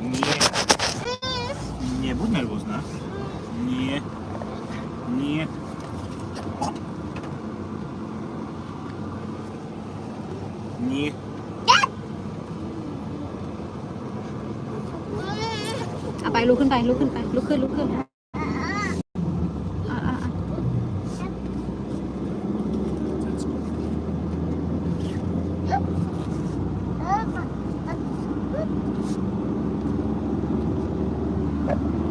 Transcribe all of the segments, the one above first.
Nie. Nie bądź nerwozna. Nie. Nie. Nie. เอาไปลุกขึ้นไปลุกขึ้นไปลุกขึ้นลุกขึ้น that.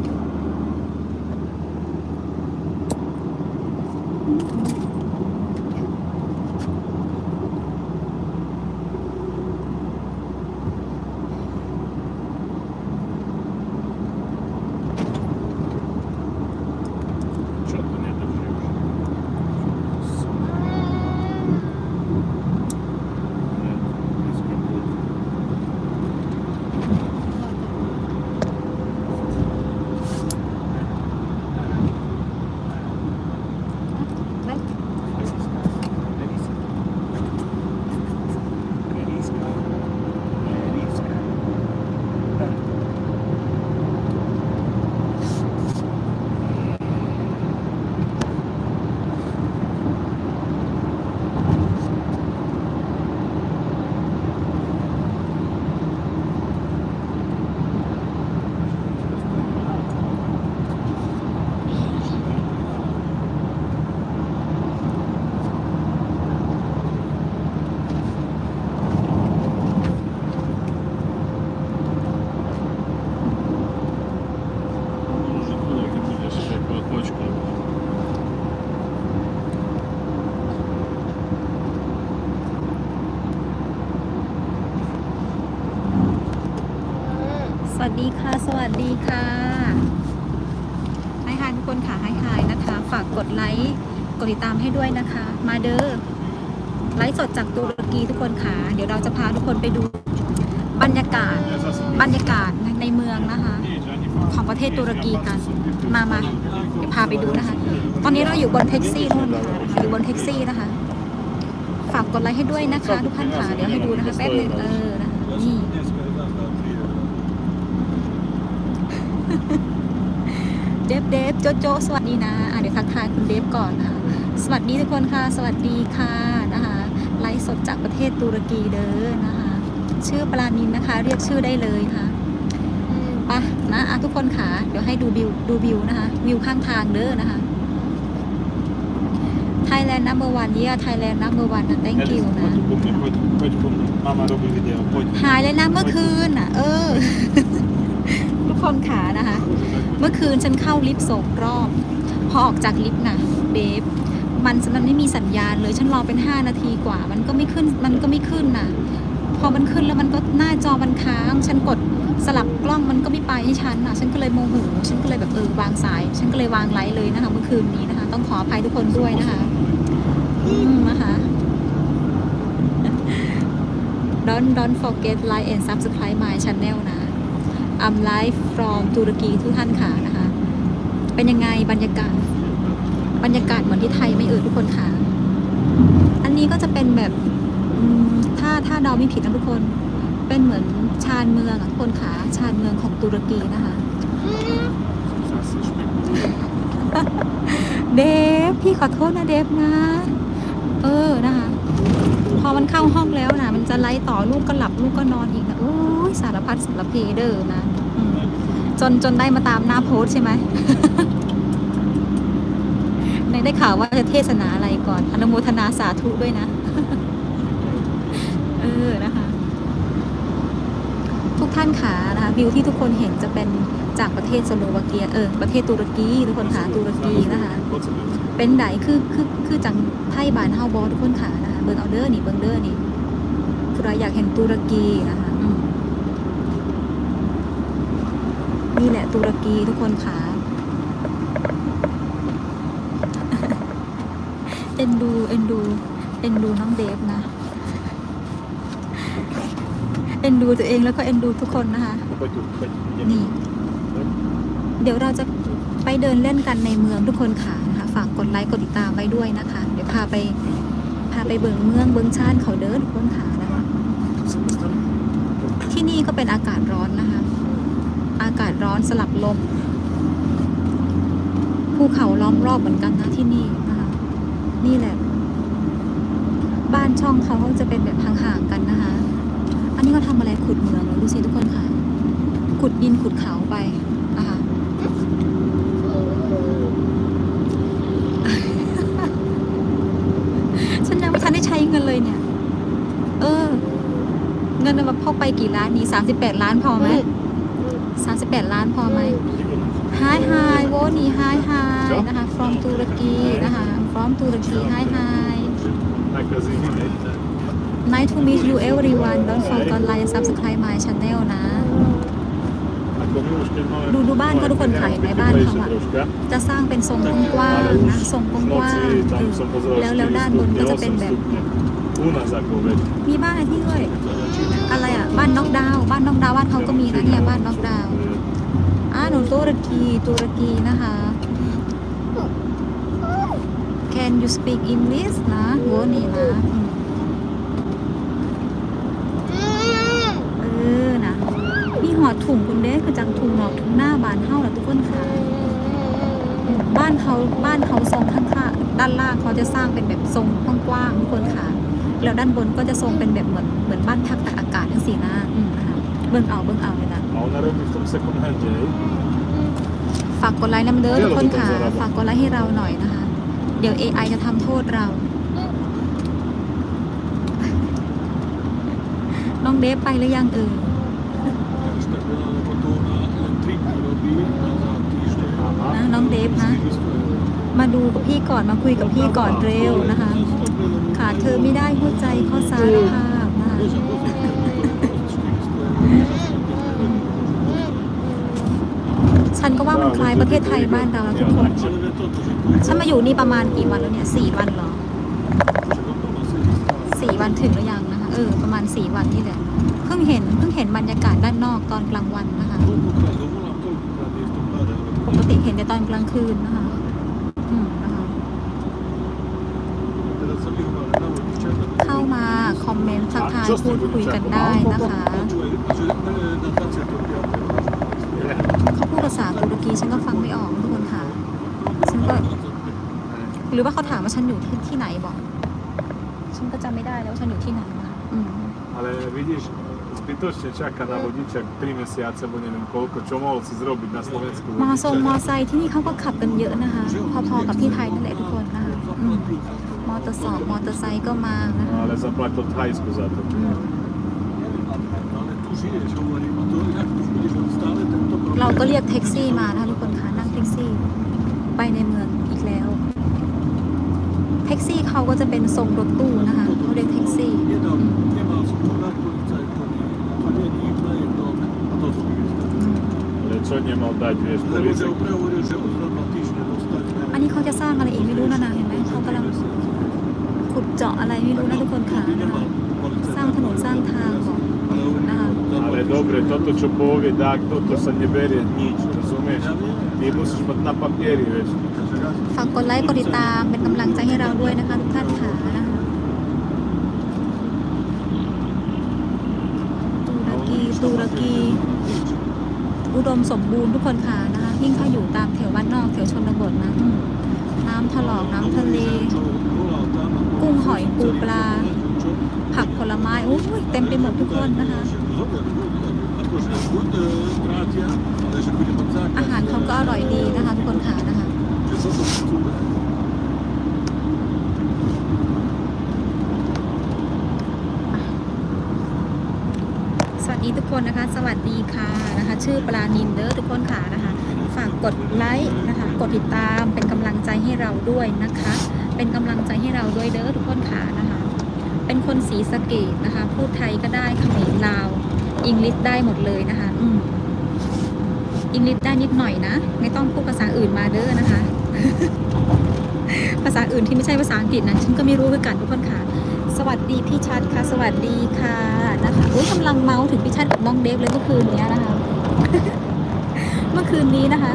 วัสดีค่ะให้ค่ะทุกคนค่ะให้ค่ะนะคะ ฝากกดไลค์ กดติดตามให้ด้วยนะคะ มาเด้อ ไลฟ์สดจากตุรกีทุกคนค่ะ เดี๋ยวเราจะพาทุกคนไปดูบรรยากาศ บรรยากาศในเมืองนะคะ ของประเทศตุรกีกัน มามาเดี๋ยวพาไปดูนะคะ ตอนนี้เราอยู่บนแท็กซี่ทุกคนค่ะอยู่บนแท็กซี่นะคะ ฝากกดไลค์ให้ด้วยนะคะ ทุกท่านค่ะ เดี๋ยวให้ดูนะคะแป๊บหนึงเออนะคะนี่ เดฟเดฟโจโจสวัสดีนะอะเดี๋ยวทักทายคุณเดฟก่อนนะคะสวัสดีทุกคนค่ะ สวัสดีค่ะนะคะไลฟ์สดจากประเทศตุรกีเด้อนะคะ ชื่อปลานินนะคะ เรียกชื่อได้เลยค่ะไปะนะอะทุกคนค่ะ เดี๋ยวให้ดูวิวดูวิวนะคะวิวข้างทางเด้อนะคะ Thailand number one เยี่ย Thailand number one นะ thank you นะ Chodź po mnie, chodź, chodź po mnie. Mama robi wideo, chodź. หายเลยนะเมื่อคืนอะ เออทุก คนขานะคะ เมื่อคืนฉันเข้าลิฟต์สองรอบ พอออกจากลิฟต์นะเบฟมันมันไม่มีสัญญาณเลยฉันรอเป็น 5 นาทีกว่า มันก็ไม่ขึ้นมันก็ไม่ขึ้นน่ะพอมันขึ้นแล้วมันก็หน้าจอมันค้าง ฉันกดสลับกล้องมันก็ไม่ไปให้ฉันน่ะฉันก็เลยโมโหฉันก็เลยแบบเออวางสาย ฉันก็เลยวางไลฟ์เลยนะคะ เมื่อคืนนี้นะคะ ต้องขออภัยทุกคนด้วยนะคะอืมนะคะ don't don't forget like and subscribe my channel นะ I'm live from ตุรกีทุกท่านค่ะนะคะ เป็นยังไงบรรยากาศ บรรยากาศเหมือนที่ไทยไม่เอ่ยทุกคนค่ะ อันนี้ก็จะเป็นแบบถ้าถ้าเดาไม่ผิดนะทุกคน เป็นเหมือนชานเมืองอะทุกคนค่ะ ชานเมืองของตุรกีนะคะ เดฟพี่ขอโทษนะเดฟนะ เออนะคะ พอมันเข้าห้องแล้วนะมันจะไล่ต่อลูกก็หลับลูกก็นอนอีกนะโอ้ ยสารพัดสารเพเดอร์นะอืมจนจนได้มาตามหน้าโพสต์ใช่ไหมในได้ข่าวว่าจะเทศนาอะไรก่อน อนุโมทนาสาธุด้วยนะ เออนะคะ ทุกท่านขานะคะวิวที่ทุกคนเห็นจะเป็นจากประเทศสโลวาเกียเออประเทศตุรกีทุกคนขาตุรกีนะคะ Po co będzie? เป็นไดคือคือคือจังไทยบานเฮาบอทุกคนค่ะนะคะเบิ่งเอาเด้อนี่เบิ่งเด้อนี่คือเราอยากเห็นตุรกีนะคะอืม นี่แหละตุรกีทุกคนค่ะเอ็นดูเอ็นดูเอ็นดูน้องเดฟนะเอ็นดูตัวเองแล้วก็เอ็นดูทุกคนนะคะ Chodź tu, chodź. นี่ เดี๋ยวเราจะไปเดินเล่นกันในเมืองทุกคนค่ะนะคะ ฝากกดไลค์กดติดตามไว้ด้วยนะคะ เดี๋ยวพาไปพาไปเบิ่งเมืองเบิ่งชาติเขาเด้อทุกคนค่ะนะคะ Z tej strony? ที่นี่ก็เป็นอากาศร้อนนะคะ อากาศร้อนสลับลมภูเขาล้อมรอบเหมือนกันนะที่นี่นะคะ นี่แหละ บ้านช่องเขาก็จะเป็นแบบห่างๆกันนะคะ อันนี้เขาทำอะไรขุดเมืองเหรอดูสิทุกคนค่ะ ขุดดินขุดเขาไปนะคะฉันยังไม่ทันได้ใช้เงินเลยเนี่ย เออ เงินมันพกไปกี่ล้านนี่สามสิบแปดล้านพอไหม สามสิบแปดล้านพอไหม Hi hi โวนี่ Hi hi นะคะ from ตุรกีนะคะ from ตุรกี Hi hi Neka zimine. nice to meet you everyone don't forget like and subscribe my channel นะ Ako mi už keď máme... ดูดูบ้านเขาทุกคนถ่ายในบ้านเขาอะ troška. จะสร้างเป็นทรงกว้างๆนะทรงก V ว้าง noci ๆ tam som pozeral แล้วแล้วด้านบนก็จะเป็นแบบ U nás ako veď. มีบ้านอะไรที่ด้วย บ้านนอกดาวบ้านเขาก็มีนะเนี่ยบ้านนอกดาวอ่าหนูตุรกีตุรกีนะคะ Can you speak English นะโวนี่นะเออนะมีหอดถุงคุณเด้คือจังถุงหนอกถุงหน้าบานเฮ้าแหละทุกคนค่ะบ้านเขาบ้านเขาทรงข้างๆด้านล่างเขาจะสร้างเป็นแบบทรงกว้างๆทุกคนค่ะ แล้วด้านบนก็จะทรงเป็นแบบเหมือนเหมือนบ้านพักตากอากาศทั้งสี่หน้าอืมนะ เบิ่งเอาเบิ่งเอาเลยนะ A ona robí v tom second hande, hej? ฝากกดไลค์น้ำเด้อทุกคนค่ะ ฝากกดไลค์ให้เราหน่อยนะคะ เดี๋ยว AI จะทำโทษเรา น้องเดฟไปหรือยังเออ Aha. นะน้องเดฟนะ มาดูกับพี่ก่อนมาคุยกับพี่ก่อนเร็วนะคะ ขาดเธอไม่ได้หัวใจข้อสารภาพนะคะ ฉันก็ว่ามันคล้ายประเทศไทยบ้านเราแล้วทุกคน ฉันมาอยู่นี่ประมาณกี่วันแล้วเนี่ยสี่วันเหรอสี่วันถึงหรือยังนะคะ เออ ประมาณสี่วันที่แหละเพิ่งเห็นเพิ่งเห็นบรรยากาศด้านนอกตอนกลางวันนะคะ ปกติเห็นแต่ตอนกลางคืนนะคะอืมนะคะ เข้ามาคอมเมนต์ทักทายพูดคุยกันได้นะคะ เขาพูดภาษาตุรกีฉันก็ฟังไม่ออกทุกคนค่ะ ฉันก็ หรือว่าเขาถามว่าฉันอยู่ที่ที่ไหนบอก ฉันก็จำไม่ได้แล้วว่าฉันอยู่ที่ไหนนะคะอืม Ale vidíš, zbytočne čaká na vodičak 3 mesiace, bo neviem koľko, čo mohol si zrobiť na Slovensku. มอทรงมอไซค์ที่นี่เขาก็ขับกันเยอะนะคะ พอๆกับที่ไทยนั่นแหละทุกคนนะคะอืมมอเตอร์สอบมอเตอร์ไซค์ก็มานะคะ Ale zaplatil Thajsku za to. อืม เราก็เรียกแท็กซี่มานะคะทุกคนค่ะนั่งแท็กซี่ ไปในเมืองอีกแล้ว แท็กซี่เขาก็จะเป็นทรงรถตู้นะคะเขาเรียกแท็กซี่อันนี้เขาจะสร้างอะไรอีกไม่รู้นะนะเห็นไหมเขากำลังขุดเจาะอะไรไม่รู้นะทุกคนค่ะนะสร้างถนนสร้างทางบอก Ale dobre, toto čo povie Dag, toto sa neberie nič, rozumieš? Ty musíš mať na papieri, vieš. ฝากกดไลค์กดติดตามเป็นกำลังใจให้เราด้วยนะคะทุกท่านค่ะนะคะตุรกีตุรกี อุดมสมบูรณ์ทุกคนค่ะนะคะยิ่งถ้าอยู่ตามแถวบ้านนอกแถวชนบทนะอืมน้ำถลอกน้ำทะเล กุ้งหอยปูปลา ผักผลไม้โอ้ยเต็มไปหมดทุกคนนะคะ อาหารเขาก็อร่อยดีนะคะทุกคนค่ะนะคะสวัสดีทุกคนนะคะ สวัสดีค่ะนะคะ ชื่อปลานินเด้อทุกคนค่ะนะคะ ฝากกดไลค์นะคะ กดติดตามเป็นกำลังใจให้เราด้วยนะคะ เป็นกำลังใจให้เราด้วยเด้อทุกคนค่ะนะคะ เป็นคนสีสะเกตนะคะ พูดไทยก็ได้เขมรลาวอังกฤษได้หมดเลยนะคะ อืมอังกฤษได้นิดหน่อยนะ ไม่ต้องพูดภาษาอื่นมาเด้อนะคะ ภาษาอื่นที่ไม่ใช่ภาษาอังกฤษนะฉันก็ไม่รู้คือกันทุกคนค่ะ สวัสดีพี่ชัดค่ะ สวัสดีค่ะนะคะอุ้ยกำลังเมาถึงพี่ชัดกับน้องเดฟเลยเมื่อคืนเนี้ยนะคะ เมื่อคืนนี้นะคะ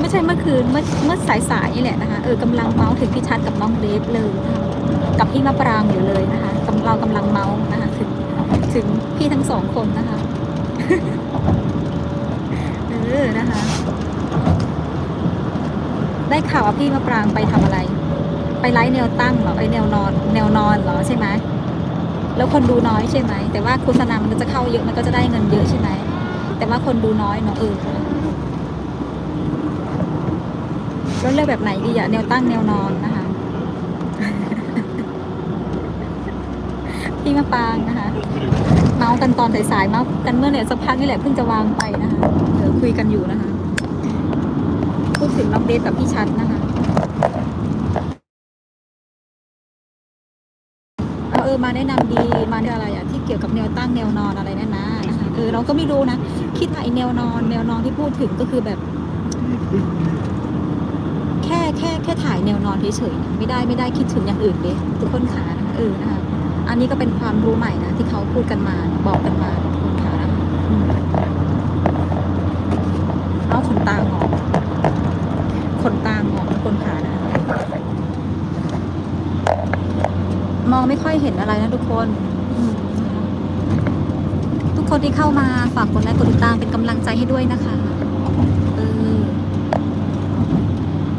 ไม่ใช่เมื่อคืนเมื่อเมื่อสายๆนี่แหละนะคะเออกำลังเมาถึงพี่ชัดกับน้องเดฟเลยนะคะ กับพี่มะปรางอยู่เลยนะคะกำเรากำลังเมาส์นะคะถึงถึงพี่ทั้งสองคนนะคะ เออนะคะ ได้ข่าวว่าพี่มะปรางไปทำอะไร ไปไลฟ์แนวตั้งเหรอไปแนวนอน แนวนอนเหรอใช่ไหมแล้วคนดูน้อยใช่ไหม แต่ว่าโฆษณามันก็จะเข้าเยอะมันก็จะได้เงินเยอะใช่ไหม แต่ว่าคนดูน้อยเนาะเออแล้วเลือกแบบไหนดีอะแนวตั้งแนวนอนนะคะ พี่มะปางนะคะ เมาส์กันตอนสายๆเมาส์กันเมื่อเนี่ยสักพักนี่แหละเพิ่งจะวางไปนะคะเออคุยกันอยู่นะคะ พูดถึงน้องเดฟกับพี่ชัดนะคะเอาเออมาแนะนำดีมาเนี่ยอะไรอะที่เกี่ยวกับแนวตั้งแนวนอนอะไรนี่ยนะนะคะเออเราก็ไม่รู้นะคิดว่าไอแนวนอน แนวนอนที่พูดถึงก็คือแบบแค่แค่แค่ถ่ายแนวนอนเฉยๆนะไม่ได้ไม่ได้คิดถึงอย่างอื่นเลยทุกคนขานะคะเออนะคะ อันนี้ก็เป็นความรู้ใหม่นะที่เขาพูดกันมาบอกกันมาทุกคนขานะคะเอาขนตาหงอกขนตางอกทุกคนขานะคะมองไม่ค่อยเห็นอะไรนะทุกคนทุกคนที่เข้ามาฝากกดไลค์กดติดตามเป็นกำลังใจให้ด้วยนะคะเออ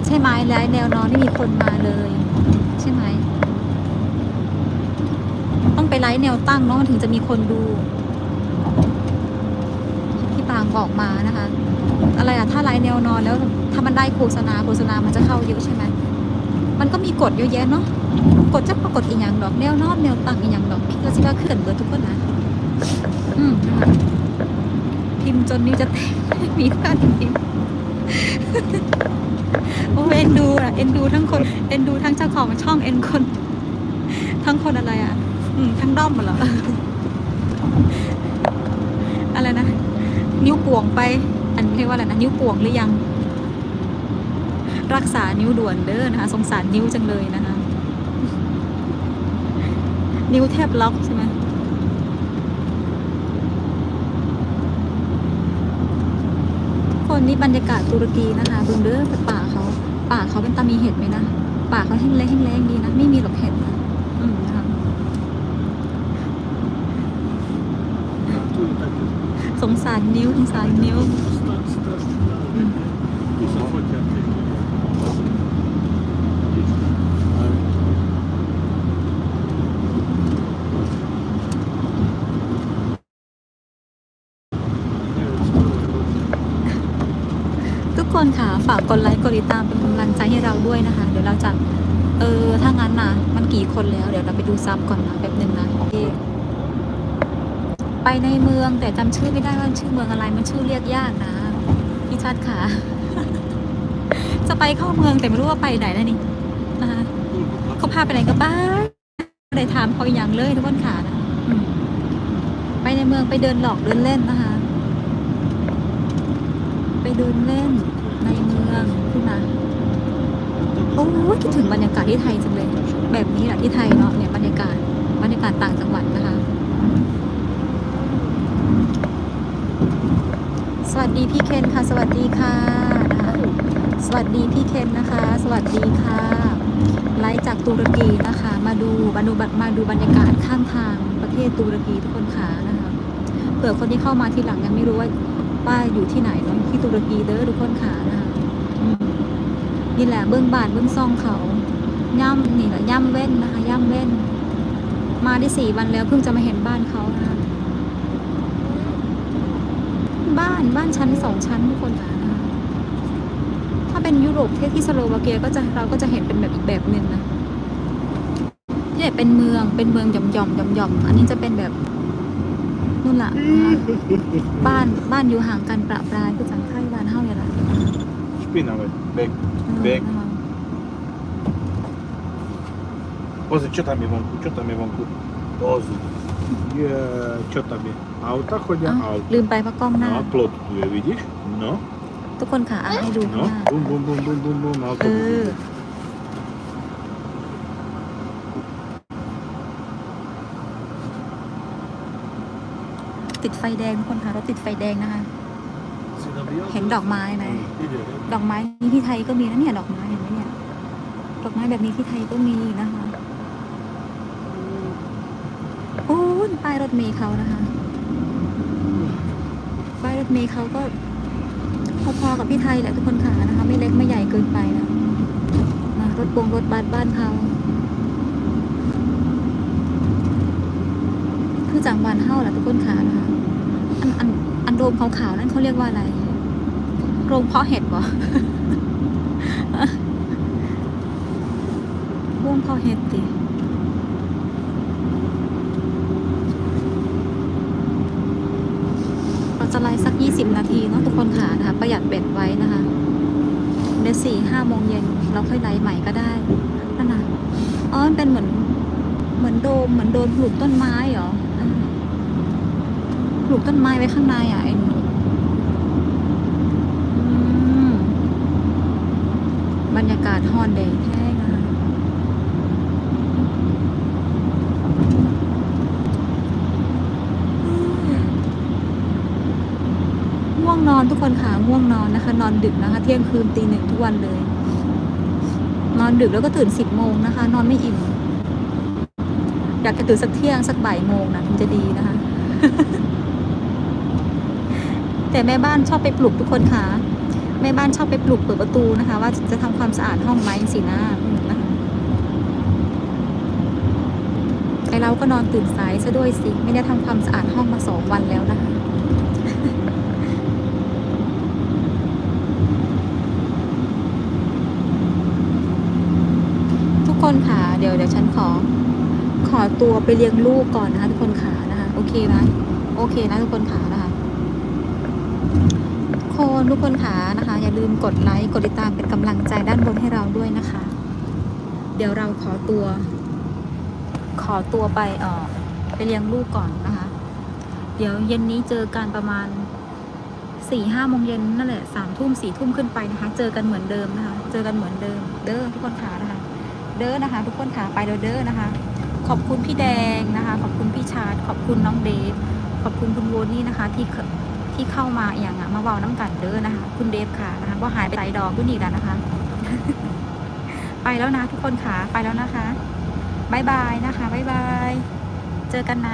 ใช่ไหมแล้วแนวนอนไม่มีคนมาเลย ใช่ไหม ลฟ์แนวตั้งเนาะมันถึงจะมีคนดูที่ปางบอกมานะคะ อะไรอะถ้าไลฟ์แนวนอนแล้วถ้ามันได้โฆษณาโฆษณามันจะเข้าเยอะใช่ไหมมันก็มีกฎเยอะแยะเนาะกฎจะปรากฏอีกอย่างดอกแนวนอนแนวตั้งอีกอย่างดอกคิดว่าสิว่าขึ้นเบิดทุกคนนะอืมพิมพ์จนนิ้วจะแตกมีเพื่อนพิมพ์โอ้เอ็นดูอะเอ็นดูทั้งคน เอ็นดูทั้งเจ้าของช่องเอ็นคน ทั้งคนอะไรอะ อืมทั้งด้อมเหรอ อะไรนะ นิ้วป่วงไป อันเรียกว่าอะไรนะ นิ้วป่วงหรือยัง รักษานิ้วด่วนเด้อนะคะ สงสารนิ้วจังเลยนะคะ นิ้วแทบล็อกใช่ไหมคนนี้บรรยากาศตุรกีนะคะเบิ่งเด้อป่าเขา ป่าเขาเป็นตามีเห็ดไหมนะ ป่าเขาแห้งแล้งแห้งแล้งดีนะ ไม่มีหรอกเห็ดนะ อืมนะคะ สงสารนิ้วสงสารนิ้วทุกคนค่ะฝากกดไลค์กดติดตามเป็นกำลังใจให้เราด้วยนะคะ เดี๋ยวเราจะ เออ ถ้างั้นนะมันกี่คนแล้ว เดี๋ยวเราไปดูซับก่อนนะแบบหนึ่งนะโอเค ไปในเมืองแต่จำชื่อไม่ได้ว่าชื่อเมืองอะไรมันชื่อเรียกยากนะพี่ชัดค่ะ จะไปเข้าเมืองแต่ไม่รู้ว่าไปไหนแล้วนี่นะคะเขาพาไปไหนก็บ้าไม่ได้ถามเขาอย่างเลยทุกคนค่ะนะไปในเมืองไปเดินหลอกเดินเล่นนะคะ ไปเดินเล่นในเมืองขึ้นมาโอ้คิดถึงบรรยากาศที่ไทยจังเลย แบบนี้แหละที่ไทยเนาะเนี่ยบรรยากาศบรรยากาศต่างจังหวัดนะคะ สวัสดีพี่เคนค่ะ สวัสดีค่ะนะคะสวัสดีพี่เคนนะคะ สวัสดีค่ะไลฟ์จากตุรกีนะคะ มาดูมาดูมาดูบรรยากาศข้างทางประเทศตุรกีทุกคนค่ะนะคะเผื่อคนที่เข้ามาทีหลังยังไม่รู้ว่าว่าอยู่ที่ไหนเนาะที่ตุรกีเด้อทุกคนค่ะนะคะนี่แหละเบื้องบานเบื้องซองเขาย่ำนี่แหละย่ำเว้นนะคะย่ำเว้น มาได้สี่วันแล้วเพิ่งจะมาเห็นบ้านเขานะคะ บ้านบ้านชั้นสองชั้นทุกคนค่ะนะคะถ้าเป็นยุโรปเทศที่สโลวาเกียก็จะเราก็จะเห็นเป็นแบบอีกแบบหนึ่งนะที่แบบเป็นเมืองเป็นเมืองหย่อมหย่อมหย่อมหย่อมๆอันนี้จะเป็นแบบนู่นละนะคะบ้านบ้านอยู่ห่างกันประปรายคือจังไข่บ้านเฮาเนี่ยแหละ Špina, već. Bek. เออ Bek. นะคะ Ozi, čo tam je vonku? Čo tam je vonku? Ozi. Je, čo tam je? Auta chodia? อ้าว Auta. ลืมไปว่ากล้องหน้า No, plot tu je, vidíš? No, ทุกคนค่ะอะให้ดูข้าง no. หน้า Bum, bum, bum, bum, bum, bum. เอ Autobus. อติดไฟแดงทุกคนค่ะรถติดไฟแดงนะคะ เห็นดอกไม้ไหม ดอกไม้นี้ที่ไทยก็มีนะเนี่ยดอกไม้เห็นไหมเนี่ย ดอกไม้แบบนี้ที่ไทยก็มีนะคะโอ้ย ป้ายรถเมล์เขานะคะป้ายรถเมล์เขาก็พอๆกับพี่ไทยแหละทุกคนค่ะนะคะ ไม่เล็กไม่ใหญ่เกินไปนะนะรถปงรถบัสบ้านเขาคือจังหวันเฮ้าแหละทุกคนค่ะนะคะอันอันอันโดมขาวๆนั่นเขาเรียกว่าอะไรโรงเพาะเห็ดวะโรงเพาะเห็ดติ เรา จะไลฟ์สัก 20 นาทีเนาะทุกคนค่ะนะคะ ประหยัดเบ็ดไว้นะคะเดี๋ยวสี่ห้าโมงเย็นเราค่อยไลฟ์ใหม่ก็ได้นั่นนะอ๋อเป็นเหมือนเหมือนโดมเหมือนโดมปลูกต้นไม้เหรอปลูกต้นไม้ไว้ข้างในอะไอ้นี่บรรยากาศฮอนเดย์แท้นะ คนอนทุกคนค่ะง่วงนอนนะคะ นอนดึกนะคะ เที่ยงคืนตีหนึ่งทุกวันเลย นอนดึกแล้วก็ตื่นสิบโมงนะคะ นอนไม่อิ่มอยากจะตื่นสักเที่ยงสักบ่ายโมงนะถึงจะดีนะคะ แต่แม่บ้านชอบไปปลุกทุกคนค่ะแม่บ้านชอบไปปลุกเปิดประตูนะคะ ว่าจะทำความสะอาดห้องไหมสินะนะคะไอเราก็นอนตื่นสายซะด้วยสิ ไม่ได้ทำความสะอาดห้องมาสองวันแล้วนะคะ คนค่ะเดี๋ยวเดี๋ยวฉันขอ ขอตัวไปเลี้ยงลูกก่อนนะคะ ทุกคนขานะคะ โอเคไหมโอเคนะทุกคนขานะคะคนทุกคนขานะคะ อย่าลืมกดไลค์กดติดตามเป็นกำลังใจด้านบนให้เราด้วยนะคะ เดี๋ยวเราขอตัว ขอตัวไปเออไปเลี้ยงลูกก่อนนะคะ เดี๋ยวเย็นนี้เจอกันประมาณสี่ห้าโมงเย็นนั่นแหละสามทุ่มสี่ทุ่มขึ้นไปนะคะ เจอกันเหมือนเดิมนะคะ เจอกันเหมือนเดิม เด้อทุกคนขานะคะ เด้อนะคะ ทุกคนขาไปเด้อเด้อนะคะ ขอบคุณพี่แดงนะคะ ขอบคุณพี่ชาร์ดขอบคุณน้องเดฟขอบคุณคุณโวนี่นะคะ ที่ที่เข้ามาอย่างอะมาเบาน้ำกันเด้อนะคะ คุณเดฟค่ะนะคะว่าหายไปหลดอกด้วยนี่แล้วนะคะ ไปแล้วนะทุกคนขาไปแล้วนะคะบายบายนะคะบายบาย เจอกันนะ